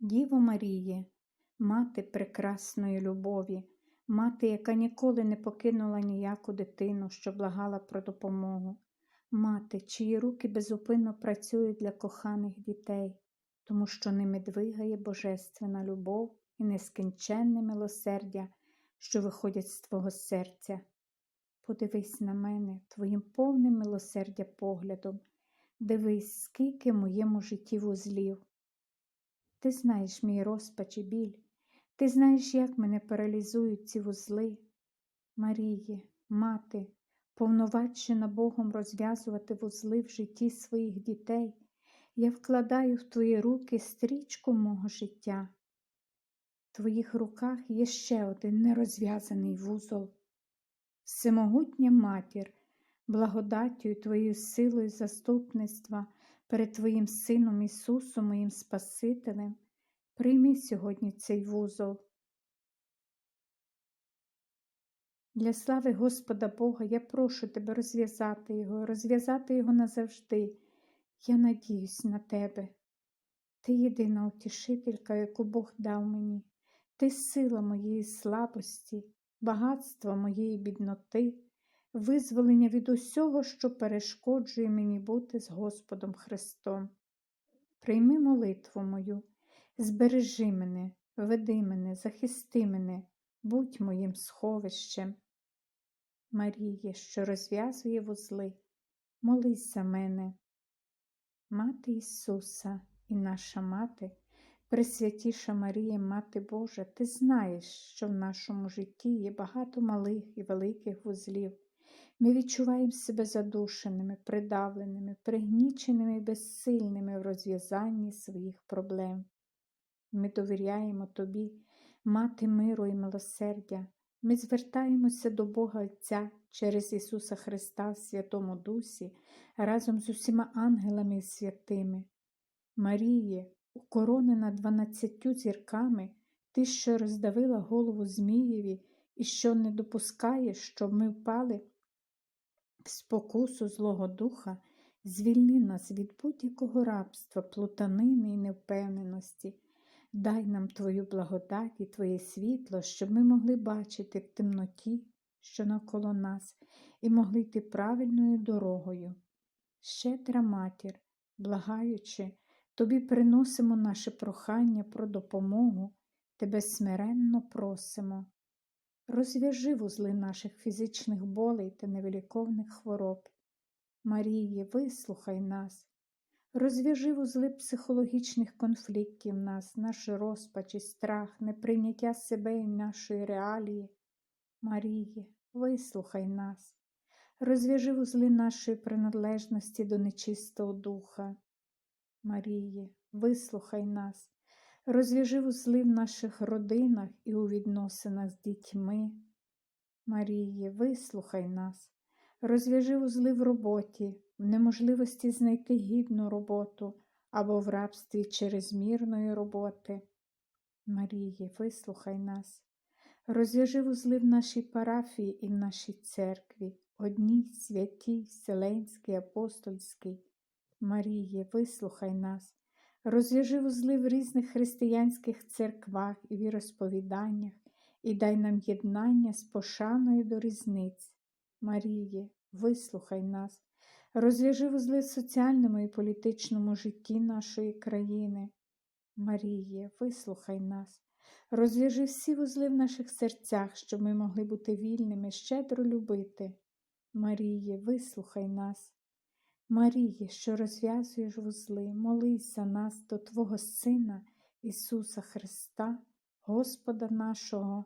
Діво Маріє, мати прекрасної любові, мати, яка ніколи не покинула ніяку дитину, що благала про допомогу, мати, чиї руки безупинно працюють для коханих дітей, тому що ними двигає божественна любов і нескінченне милосердя, що виходять з твого серця. Подивись на мене твоїм повним милосердя поглядом, дивись, скільки моєму житті вузлів. Ти знаєш мій розпач і біль, ти знаєш, як мене паралізують ці вузли. Маріє, мати, повновачена Богом розв'язувати вузли в житті своїх дітей, я вкладаю в твої руки стрічку мого життя. В твоїх руках є ще один нерозв'язаний вузол. Всемогутня матір, благодаттю твоєю силою заступництва перед Твоїм Сином Ісусом, моїм Спасителем, прийми сьогодні цей вузол. Для слави Господа Бога я прошу тебе розв'язати його, розв'язати його назавжди. Я надіюсь на тебе. Ти єдина утішителька, яку Бог дав мені, ти сила моєї слабості, багатство моєї бідноти, визволення від усього, що перешкоджує мені бути з Господом Христом. Прийми молитву мою, збережи мене, веди мене, захисти мене, будь моїм сховищем. Маріє, що розв'язує вузли, молись за мене. Мати Ісуса і наша мати, Пресвятіша Марія, Мати Божа, ти знаєш, що в нашому житті є багато малих і великих вузлів. Ми відчуваємо себе задушеними, придавленими, пригніченими і безсильними в розв'язанні своїх проблем. Ми довіряємо Тобі, Мати миру і милосердя. Ми звертаємося до Бога Отця через Ісуса Христа в Святому Дусі разом з усіма ангелами і святими. Маріє, укоронена дванадцятю зірками, ти, що роздавила голову Змієві і що не допускає, щоб ми впали спокусу Злого Духа, звільни нас від будь-якого рабства, плутанини і невпевненості. Дай нам Твою благодать і Твоє світло, щоб ми могли бачити в темноті, що навколо нас, і могли йти правильною дорогою. Щедра матір, благаючи, Тобі приносимо наше прохання про допомогу, Тебе смиренно просимо. Розв'яжи вузли наших фізичних болей та невиліковних хвороб. Маріє, вислухай нас, розв'яжи вузли психологічних конфліктів нас, наш розпач і страх, неприйняття себе і нашої реалії. Маріє, вислухай нас, розв'яжи вузли нашої приналежності до нечистого духа. Маріє, вислухай нас, розв'яжи вузли в наших родинах і у відносинах з дітьми. Маріє, вислухай нас, розв'яжи вузли в роботі, в неможливості знайти гідну роботу або в рабстві чрезмірної роботи. Маріє, вислухай нас, розв'яжи вузли в нашій парафії і в нашій церкві, одній святій, Вселенській, апостольській. Маріє, вислухай нас, розв'яжи вузли в різних християнських церквах і віросповіданнях і дай нам єднання з пошаною до різниць. Маріє, вислухай нас, розв'яжи вузли в соціальному і політичному житті нашої країни. Маріє, вислухай нас, розв'яжи всі вузли в наших серцях, щоб ми могли бути вільними, щедро любити. Маріє, вислухай нас. Маріє, що розв'язуєш вузли, молись за нас до Твого Сина, Ісуса Христа, Господа нашого.